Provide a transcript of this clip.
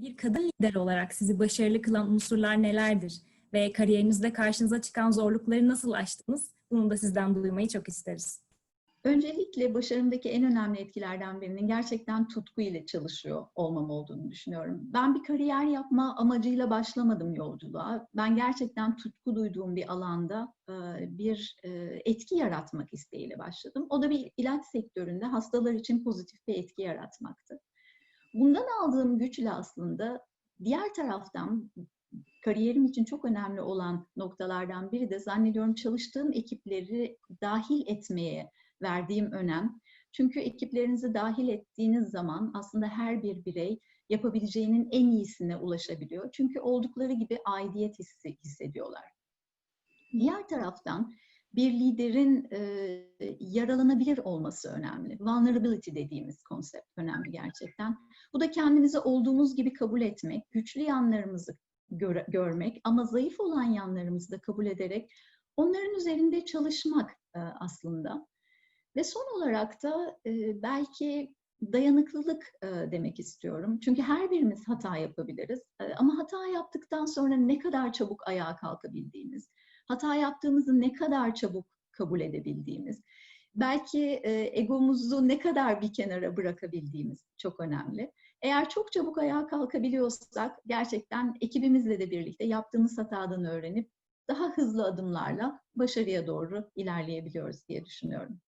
Bir kadın lider olarak sizi başarılı kılan unsurlar nelerdir? Ve kariyerinizde karşınıza çıkan zorlukları nasıl aştınız? Bunu da sizden duymayı çok isteriz. Öncelikle başarımdaki en önemli etkilerden birinin gerçekten tutku ile çalışıyor olmam olduğunu düşünüyorum. Ben bir kariyer yapma amacıyla başlamadım yolculuğa. Ben gerçekten tutku duyduğum bir alanda e, bir e, etki yaratmak isteğiyle başladım. O da bir ilaç sektöründe hastalar için pozitif bir etki yaratmaktı. Bundan aldığım güçle aslında diğer taraftan kariyerim için çok önemli olan noktalardan biri de zannediyorum çalıştığım ekipleri dahil etmeye verdiğim önem. Çünkü ekiplerinizi dahil ettiğiniz zaman aslında her bir birey yapabileceğinin en iyisine ulaşabiliyor. Çünkü oldukları gibi aidiyet hissi hissediyorlar. Diğer taraftan bir liderin e, yaralanabilir olması önemli. Vulnerability dediğimiz konsept önemli gerçekten. Bu da kendimizi olduğumuz gibi kabul etmek, güçlü yanlarımızı gör, görmek ama zayıf olan yanlarımızı da kabul ederek onların üzerinde çalışmak e, aslında. Ve son olarak da e, belki dayanıklılık e, demek istiyorum. Çünkü her birimiz hata yapabiliriz. E, ama hata yaptıktan sonra ne kadar çabuk ayağa kalkabildiğimiz, hata yaptığımızı ne kadar çabuk kabul edebildiğimiz, belki e, egomuzu ne kadar bir kenara bırakabildiğimiz çok önemli. Eğer çok çabuk ayağa kalkabiliyorsak gerçekten ekibimizle de birlikte yaptığımız hatadan öğrenip daha hızlı adımlarla başarıya doğru ilerleyebiliyoruz diye düşünüyorum.